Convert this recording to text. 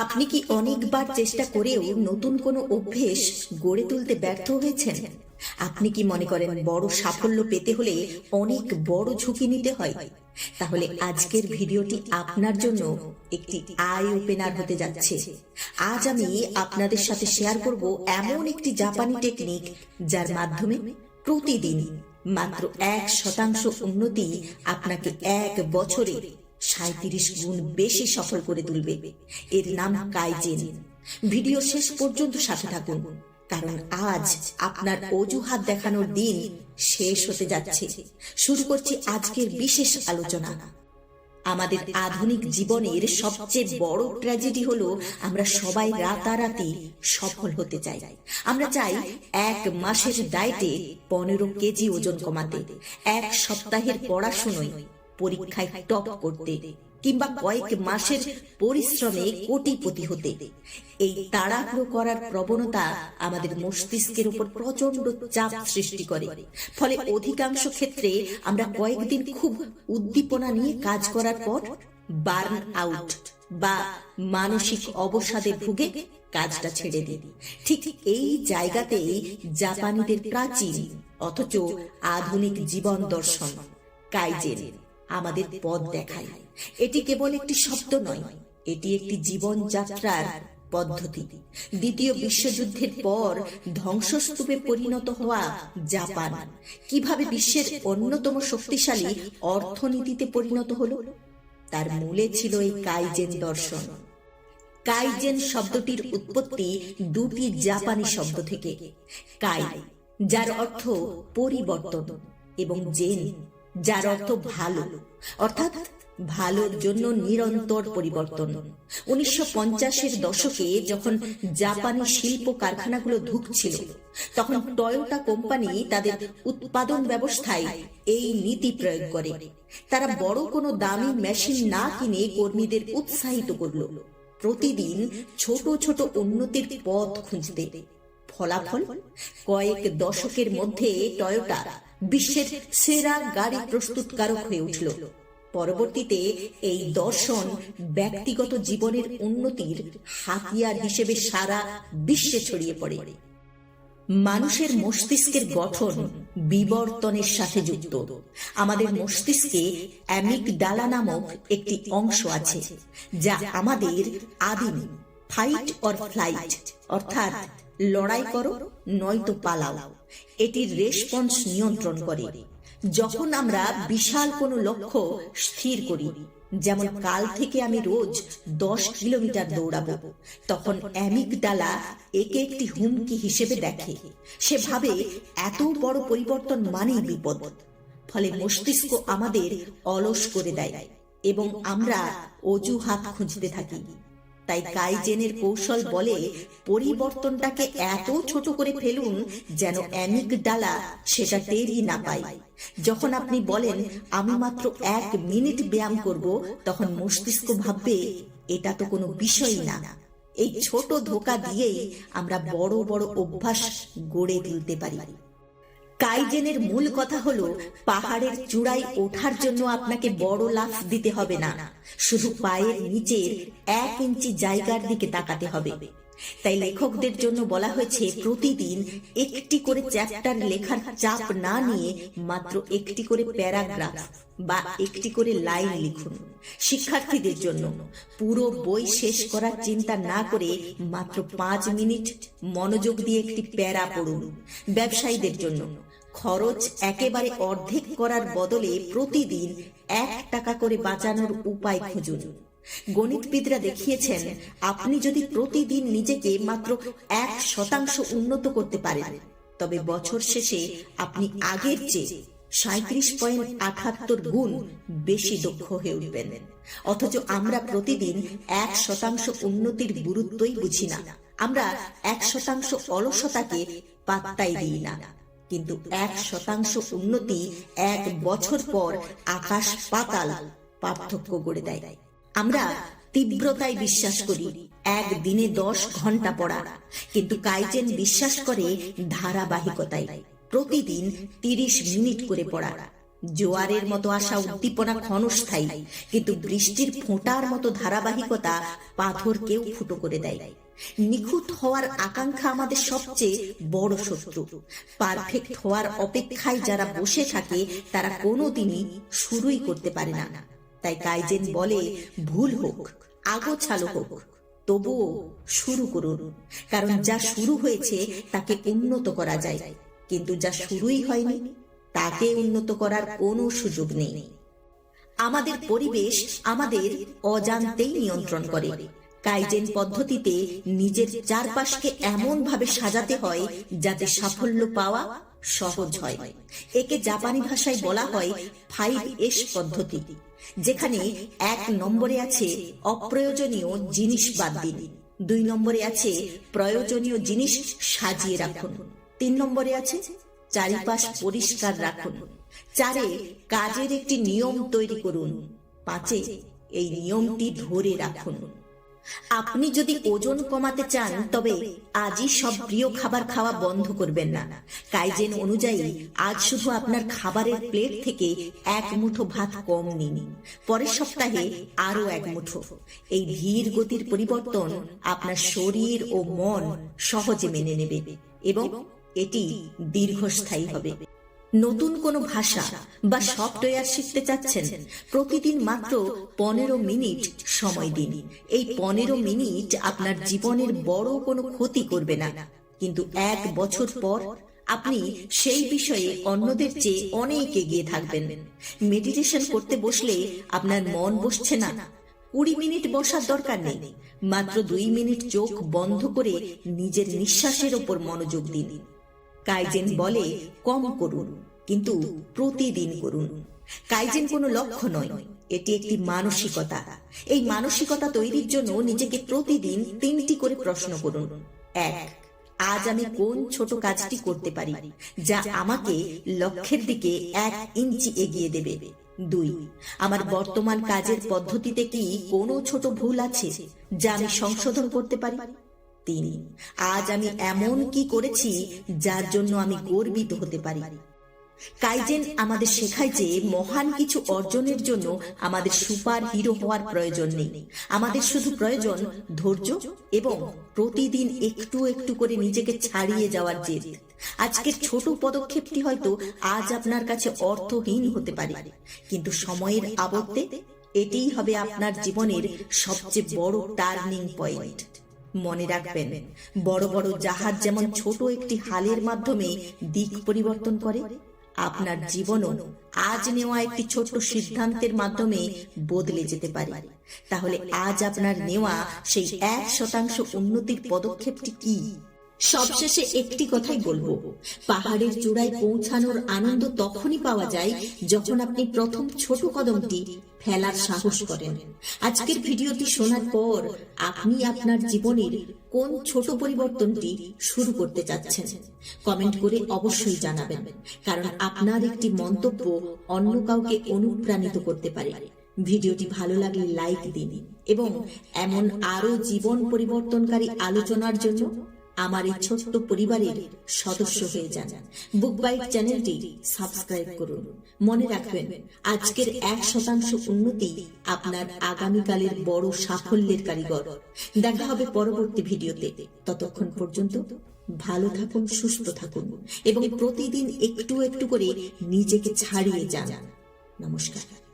আপনি কি অনেকবার চেষ্টা করেও নতুন কোনো অভ্যেস গড়ে তুলতে ব্যর্থ হয়েছেন? আপনি কি মনে করেন বড় সাফল্য পেতে হলে অনেক বড় ঝুঁকি নিতে হয়? তাহলে আজকের ভিডিওটি আপনার জন্য একটি আই ওপেনার হতে যাচ্ছে। আজ আমি আপনাদের সাথে শেয়ার করব এমন একটি জাপানি টেকনিক যার মাধ্যমে প্রতিদিন মাত্র এক শতাংশ উন্নতি আপনাকে এক বছরে সাঁত্রিশ গুণ বেশি সফল করে তুলবে। এর নাম কাইজেন। ভিডিও শেষ পর্যন্ত সাথে থাকুন, কারণ আজ আপনার অজুহাত দেখানোর দিন শেষ হতে যাচ্ছে। শুরু করছি আজকের বিশেষ আলোচনা। আমাদের আধুনিক জীবনের সবচেয়ে বড় ট্র্যাজেডি হলো আমরা সবাই রাতারাতি সফল হতে চাই। আমরা চাই এক মাসের ডায়েটে পনেরো কেজি ওজন কমাতে, এক সপ্তাহের পড়াশুনোয় পরীক্ষায় টপ করতে কিংবা কয়েক মাসের পরিশ্রমে কোটিপতি হতে। এই তাড়াহুড়ো করার প্রবণতা আমাদের মস্তিষ্কের উপর প্রচণ্ড চাপ সৃষ্টি করে। ফলে অধিকাংশ ক্ষেত্রে আমরা কয়েকদিন খুব উদ্দীপনা নিয়ে কাজ করার পর বার্ন আউট বা মানসিক অবসাদে ভুগে কাজটা ছেড়ে দিই। ঠিক এই জায়গাতেই জাপানিদের প্রাচীন, অথচ আধুনিক জীবন দর্শন, কাইজেন। আমাদের পথ দেখায়। এটি কেবল একটি শব্দ নয়, এটি একটি জীবনযাত্রার পদ্ধতি। দ্বিতীয় বিশ্বযুদ্ধের পর ধ্বংসস্তূপে পরিণত হওয়া জাপান কীভাবে বিশ্বের অন্যতম শক্তিশালী অর্থনীতিতে পরিণত হলো? তার মূলে ছিল এই কাইজেন দর্শন। কাইজেন শব্দটির উৎপত্তি দুটি জাপানি শব্দ থেকে। কাই, যার অর্থ পরিবর্তন, এবং জেন যার অর্থ ভালো, অর্থাৎ ভালোর জন্য নিরন্তর পরিবর্তন। উনিশশো পঞ্চাশের দশকে যখন জাপানি শিল্প কারখানাগুলো ধুকছিল, তখন টয়োটা কোম্পানি তাদের উৎপাদন ব্যবস্থায় এই নীতি প্রয়োগ করে। তারা বড় কোনো দামি মেশিন না কিনে কর্মীদের উৎসাহিত করল। প্রতিদিন ছোট ছোট উন্নতির পথ খুঁজতে। ফলাফল? কয়েক দশকের মধ্যে টয়োটা বিশ্বের সেরা গাড়ি প্রস্তুতকারক হয়ে উঠল। পরবর্তীতে এই দর্শন ব্যক্তিগত জীবনের উন্নতির হাতিয়ার হিসেবে সারা বিশ্বে ছড়িয়ে পড়ে। মানুষের মস্তিষ্কের গঠন বিবর্তনের সাথে যুক্ত। আমাদের মস্তিষ্কে অ্যামিকডালা নামক একটি অংশ আছে, যা আমাদের আদিম ফাইট অর ফ্লাইট অর্থাৎ লড়াই করো, নয়তো পালাও। এটির রেসপন্স নিয়ন্ত্রণ করে। যখন আমরা বিশাল কোনো লক্ষ্য স্থির করি, যেমন কাল থেকে আমি রোজ দশ কিলোমিটার দৌড়াবো, তখন অ্যামিকডালা একে একটি হুমকি হিসেবে দেখে। সে ভাবে এত বড় পরিবর্তন মানেই বিপদ, ফলে মস্তিষ্ক আমাদের অলস করে দেয় এবং আমরা অজুহাত খুঁজতে থাকি। তাই কাইজেনের কৌশল বলে পরিবর্তনটাকে এত ছোট করে ফেলুন যেন অ্যামিক ডালা সেটা টেরই না পায়। যখন আপনি বলেন আমি মাত্র এক মিনিট ব্যায়াম করব তখন মস্তিষ্ক ভাববে এটা তো কোনো বিষয়ই না। এই ছোট ধোকা দিয়েই আমরা বড় বড় অভ্যাস গড়ে তুলতে পারি। কাইজেনের মূল কথা হলো, পাহাড়ের চূড়ায় ওঠার জন্য আপনাকে বড় লাফ দিতে হবে না। শুধু পায়ের নিচের এক ইঞ্চি জায়গার দিকে তাকাতে হবে। তাই লেখকদের জন্য বলা হয়েছে, প্রতিদিন একটি করে চ্যাপ্টার লেখার চাপ না নিয়ে মাত্র একটি করে প্যারাগ্রাফ বা একটি করে লাইন লিখুন। শিক্ষার্থীদের জন্য পুরো বই শেষ করার চিন্তা না করে মাত্র পাঁচ মিনিট মনোযোগ দিয়ে একটি প্যারা পড়ুন। ব্যবসায়ীদের জন্য খরচ একেবারে অর্ধেক করার বদলে প্রতিদিন এক টাকা করে বাঁচানোর উপায় খুঁজুন। গণিতবিদরা দেখিয়েছেন, আপনি যদি প্রতিদিন নিজেকে মাত্র এক শতাংশ উন্নত করতে পারেন, তবে বছর শেষে আপনি আগের চেয়ে সাঁত্রিশ পয়েন্ট আঠাত্তর গুণ বেশি দক্ষ হয়ে উঠবেন। অথচ আমরা প্রতিদিন এক শতাংশ উন্নতির গুরুত্বই বুঝি না। আমরা এক শতাংশ অলসতাকে পাত্তাই দিই না। কিন্তু এক শতাংশ উন্নতি এক বছর পর আকাশ পাতাল পার্থক্য গড়ে দেয়। আমরা তীব্রতায় বিশ্বাস করি এক দিনে দশ ঘণ্টা পড়া। কিন্তু কাইজেন বিশ্বাস করে ধারাবাহিকতায় প্রতিদিন তিরিশ মিনিট করে পড়া। জোয়ারের মতো আসা উদ্দীপনা ক্ষণস্থায়ী। কিন্তু বৃষ্টির ফোঁটার মতো ধারাবাহিকতা পাথরকেও ফুটো করে দেয়। নিখুঁত হওয়ার আকাঙ্ক্ষা আমাদের সবচেয়ে বড় শত্রু। পারফেক্ট হওয়ার অপেক্ষায় যারা বসে থাকে তারা কোনোদিনই শুরুই করতে পারে না। তাই কাইজেন বলে ভুল হোক আগোছালো হোক তবুও শুরু করুন। কারণ যা শুরু হয়েছে তাকে উন্নত করা যায়। কিন্তু যা শুরুই হয়নি তাকে উন্নত করার কোনো সুযোগ নেই। আমাদের পরিবেশ আমাদের অজান্তেই নিয়ন্ত্রণ করে। কাইজেন পদ্ধতিতে নিজের চারপাশকে এমন ভাবে সাজাতে হয় যাতে সাফল্য পাওয়া সহজ হয়। একে জাপানি ভাষায় বলা হয় ফাইভ এস পদ্ধতি, যেখানে এক নম্বরে আছে অপ্রয়োজনীয় জিনিস বাদ দিন, দুই নম্বরে আছে প্রয়োজনীয় জিনিস সাজিয়ে রাখুন, তিন নম্বরে আছে চারিপাশ পরিষ্কার রাখুন। চারে কাজের একটি নিয়ম তৈরি করুন। পাঁচে এই নিয়মটি ধরে রাখুন। আপনি যদি ওজন কমাতে চান, তবে আজই সব প্রিয় খাবার খাওয়া বন্ধ করবেন না। কাইজেন অনুযায়ী, আজ শুধু আপনার খাবারের প্লেট থেকে এক মুঠো ভাত কম নিন। পরের সপ্তাহে আরও এক মুঠো। এই ধীর গতির পরিবর্তন আপনার শরীর ও মন সহজে মেনে নেবে এবং এটি দীর্ঘস্থায়ী হবে। নতুন কোনো ভাষা বা সফটওয়্যার শিখতে চাচ্ছেন, প্রতিদিন মাত্র পনেরো মিনিট সময় দিন। এই পনেরো মিনিট আপনার জীবনের বড় কোনো ক্ষতি করবে না। কিন্তু এক বছর পর আপনি সেই বিষয়ে অন্যদের চেয়ে অনেক এগিয়ে থাকবেন। মেডিটেশন করতে বসলে আপনার মন বসছে না। কুড়ি মিনিট বসার দরকার নেই। মাত্র দুই মিনিট চোখ বন্ধ করে নিজের নিঃশ্বাসের ওপর মনোযোগ দিন। কাইজেন বলে কম করুন কিন্তু প্রতিদিন করুন। কাইজেন কোনো লক্ষ্য নয় এটি একটি মানসিকতা। এই মানসিকতা তৈরির জন্য নিজেকে প্রতিদিন তিনটি করে প্রশ্ন করুন। এক আজ আমি কোন ছোট কাজটি করতে পারি? যা আমাকে লক্ষ্যের দিকে এক ইঞ্চি এগিয়ে দেবে। দুই আমার বর্তমান কাজের পদ্ধতিতে কি কোনো ছোট ভুল আছে যা আমি সংশোধন করতে পারি? তিন। আজ আমি এমন কি করেছি যার জন্য আমি গর্বিত হতে পারি। কাইজেন আমাদের শেখায় যে মহান কিছু অর্জনের জন্য আমাদের সুপার হিরো হওয়ার প্রয়োজন নেই। আমাদের শুধু প্রয়োজন ধৈর্য এবং প্রতিদিন একটু একটু করে নিজেকে ছাড়িয়ে যাওয়ার জেদ। আজকের ছোট পদক্ষেপটি হয়তো আজ আপনার কাছে অর্থহীন হতে পারে। কিন্তু সময়ের আবদ্ধে এটিই হবে আপনার জীবনের সবচেয়ে বড় টার্নিং পয়েন্ট। মনে রাখবেন, বড় বড় জাহাজ যেমন ছোট একটি হালের মাধ্যমে দিক পরিবর্তন করে, আপনার জীবনও আজ নেওয়া একটি ছোট্ট সিদ্ধান্তের মাধ্যমে বদলে যেতে পারে। তাহলে আজ আপনার নেওয়া সেই এক শতাংশ উন্নতির পদক্ষেপটি কি? সবশেষে একটি কথাই বলব। পাহাড়ের চূড়ায় পৌঁছানোর আনন্দ তখনই পাওয়া যায় যখন আপনি প্রথম ছোট কদমটি ফেলার সাহস করেন। আজকের ভিডিওটি শোনার পর আপনি আপনার জীবনের কোন ছোট পরিবর্তনটি শুরু করতে চাচ্ছেন, কমেন্ট করে অবশ্যই জানাবেন, কারণ আপনার একটি মন্তব্য অন্য কাউকে অনুপ্রাণিত করতে পারে। ভিডিওটি ভালো লাগলে লাইক দিন এবং এমন আরও জীবন পরিবর্তনকারী আলোচনার জন্য আমার এই ছোট্ট পরিবারের সদস্য হয়ে যান। বুক বাইট চ্যানেলটি সাবস্ক্রাইব করুন। মনে রাখবেন, আজকের এক শতাংশ উন্নতি আপনার আগামীকালের বড় সাফল্যের কারিগর। দেখা হবে পরবর্তী ভিডিওতে। ততক্ষণ পর্যন্ত ভালো থাকুন, সুস্থ থাকুন এবং প্রতিদিন একটু একটু করে নিজেকে ছাড়িয়ে যান। নমস্কার।